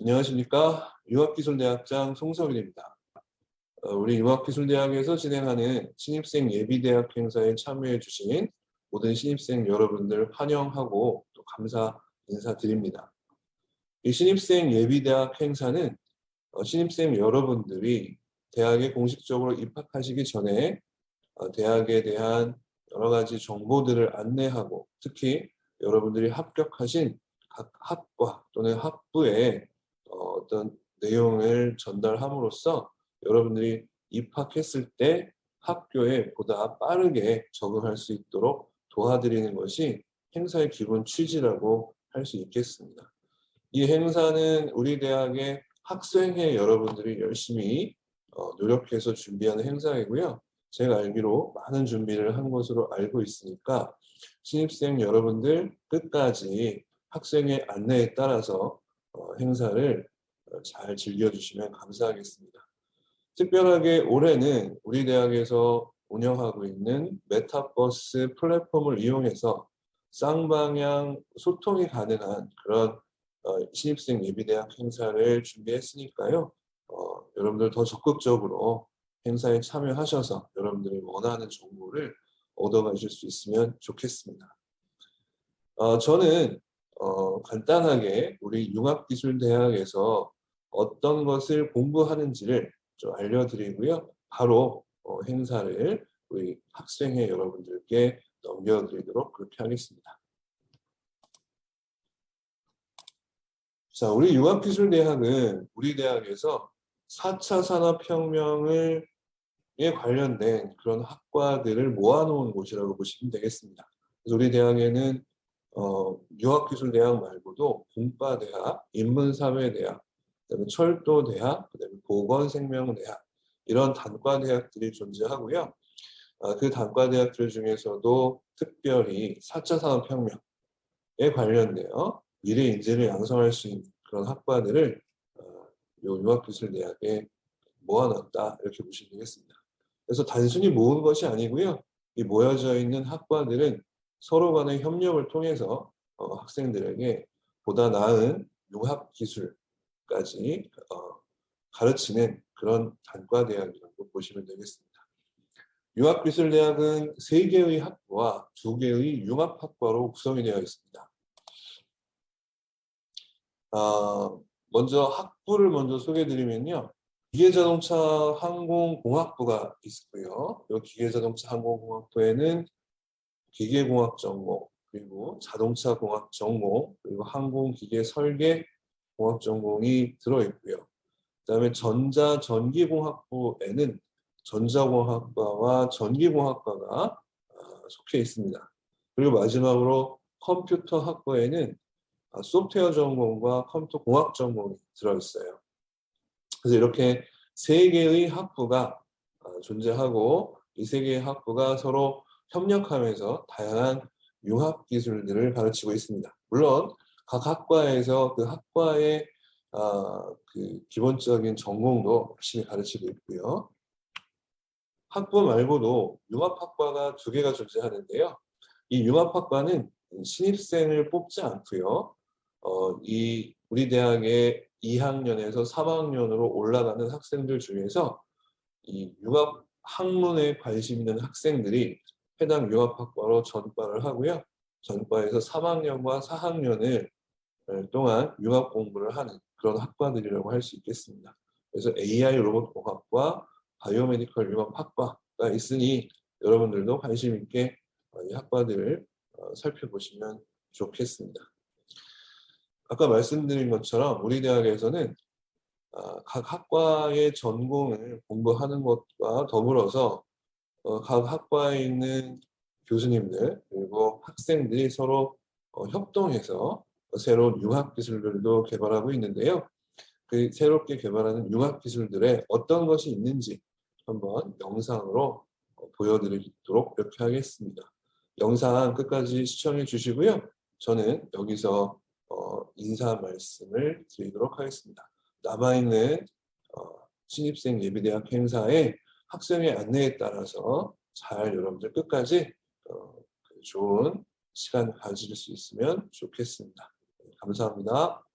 안녕하십니까. 융합기술대학장 송석일입니다. 어, 우리 융합기술대학에서 진행하는 신입생 예비대학 행사에 참여해 주신 모든 신입생 여러분들 환영하고 또 감사 인사드립니다. 이 신입생 예비대학 행사는 어, 신입생 여러분들이 대학에 공식적으로 입학하시기 전에 어, 대학에 대한 여러 가지 정보들을 안내하고 특히 여러분들이 합격하신 각 학과 또는 학부에 어, 어떤 내용을 전달함으로써 여러분들이 입학했을 때 학교에 보다 빠르게 적응할 수 있도록 도와드리는 것이 행사의 기본 취지라고 할 수 있겠습니다. 이 행사는 우리 대학의 학생회 여러분들이 열심히 어, 노력해서 준비하는 행사이고요. 제가 알기로 많은 준비를 한 것으로 알고 있으니까 신입생 여러분들 끝까지 학생의 안내에 따라서 어, 행사를 어, 잘 즐겨주시면 감사하겠습니다. 특별하게 올해는 우리 대학에서 운영하고 있는 메타버스 플랫폼을 이용해서 쌍방향 소통이 가능한 그런 어, 신입생 예비대학 행사를 준비했으니까요. 어, 여러분들 더 적극적으로 행사에 참여하셔서 여러분들이 원하는 정보를 얻어가실 수 있으면 좋겠습니다. 어, 저는 어, 간단하게 우리 융합기술대학에서 어떤 것을 공부하는지를 좀 알려드리고요. 바로 어, 행사를 우리 학생회 여러분들께 넘겨드리도록 그렇게 하겠습니다. 자, 우리 융합기술대학은 우리 대학에서 4차 산업혁명을 에 관련된 그런 학과들을 모아놓은 곳이라고 보시면 되겠습니다. 그래서 우리 대학에는 어, 유학기술대학 말고도 공과대학, 인문사회대학, 그다음에 철도대학, 그다음에 보건생명대학 이런 단과대학들이 존재하고요. 아, 그 단과대학들 중에서도 특별히 4차 산업혁명에 관련되어 미래 인재를 양성할 수 있는 그런 학과들을 어, 요 유학기술대학에 모아놨다 이렇게 보시면 되겠습니다. 그래서 단순히 모은 것이 아니고요. 이 모여져 있는 학과들은 서로 간의 협력을 통해서 어, 학생들에게 보다 나은 융합 기술까지 어, 가르치는 그런 단과 대학이라고 보시면 되겠습니다. 융합 기술 대학은 세 개의 학부와 두 개의 융합 학과로 구성이 되어 있습니다. 아, 먼저 학부를 먼저 소개해드리면요. 기계자동차 항공공학부가 있고요. 이 기계자동차 항공공학부에는 기계공학 전공, 그리고 자동차 공학 전공, 그리고 항공기계 설계 공학 전공이 들어있고요. 그 다음에 전자 전기공학부에는 전자공학과와 전기공학과가 아, 속해 있습니다. 그리고 마지막으로 컴퓨터 학부에는 아, 소프트웨어 전공과 컴퓨터 공학 전공이 들어있어요. 그래서 이렇게 세 개의 학부가 어, 존재하고 이 세 개의 학부가 서로 협력하면서 다양한 융합 기술들을 가르치고 있습니다. 물론 각 학과에서 그 학과의 어, 그 기본적인 전공도 열심히 가르치고 있고요. 학부 말고도 융합학과가 두 개가 존재하는데요. 이 융합학과는 신입생을 뽑지 않고요. 어, 이 우리 대학의 2학년에서 3학년으로 올라가는 학생들 중에서 이 융합 학문에 관심 있는 학생들이 해당 융합학과로 전과를 하고요. 전과에서 3학년과 4학년을 동안 융합 공부를 하는 그런 학과들이라고 할 수 있겠습니다. 그래서 AI 로봇 공학과 바이오메디컬 융합 학과가 있으니 여러분들도 관심 있게 이 학과들을 어, 살펴보시면 좋겠습니다. 아까 말씀드린 것처럼 우리 대학에서는 아, 각 학과의 전공을 공부하는 것과 더불어서 어, 각 학과에 있는 교수님들 그리고 학생들이 서로 어, 협동해서 새로운 융합 기술들도 개발하고 있는데요. 그 새롭게 개발하는 융합 기술들에 어떤 것이 있는지 한번 영상으로 어, 보여드리도록 이렇게 하겠습니다. 영상 끝까지 시청해 주시고요. 저는 여기서 어, 인사 말씀을 드리도록 하겠습니다. 남아있는 어, 신입생 예비대학 행사에 학생의 안내에 따라서 잘 여러분들 끝까지 어, 그 좋은 시간 가질 수 있으면 좋겠습니다. 감사합니다.